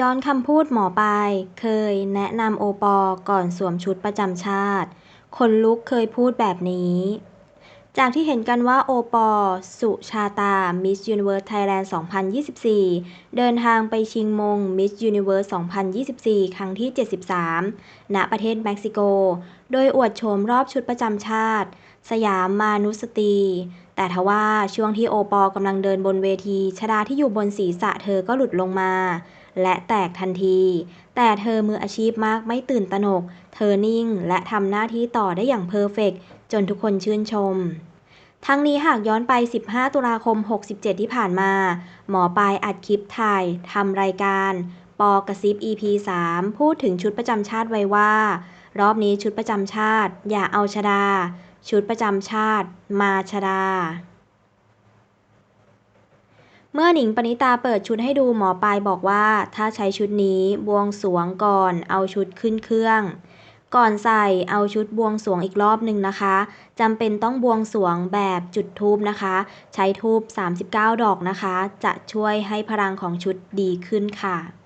ย้อนคำพูดหมอปลาย เคยแนะนำโอปอก่อนสวมชุดประจำชาติ คนลุกเคยพูดแบบนี้ จากที่เห็นกันว่าโอปอ สุชาตา มิสยูนิเวิร์สไทยแลนด์ 2024 เดินทางไปชิงมงมิสยูนิเวิร์ส 2024 ครั้งที่ 73 ณ ประเทศเม็กซิโก โดยอวดโฉมรอบชุดประจำชาติ สยามมานุสตรีแต่ทว่าช่วงที่โอปอกำลังเดินบนเวทีชดาที่อยู่บนศีรษะเธอก็หลุดลงมา และแตกทันที แต่เธอมืออาชีพมากไม่ตื่นตระหนก เธอนิ่งและทำหน้าที่ต่อได้อย่างเพอร์เฟกจนทุกคนชื่นชมทั้งนี้หากย้อนไป 15 ตุลาคม 67 ที่ผ่านมา หมอปลายอัดคลิปถ่ายทำรายการ ปอกระซิบ EP 3 พูดถึงชุดประจำชาติไว้ว่า รอบนี้ชุดประจำชาติ อย่าเอาชดา ชุดประจำชาติ มาชดา เมื่อหนิงปณิตาเปิดชุดให้ดูหมอปลายบอกว่าถ้าใช้ชุดนี้บวงสวงก่อนเอาชุดขึ้นเครื่อง ก่อนใส่เอาชุดบวงสวงอีกรอบหนึ่งนะคะจำเป็นต้องบวงสวงแบบจุดทูบนะคะ ใช้ทูบ39 ดอกนะคะ จะช่วยให้พลังของชุดดีขึ้นค่ะ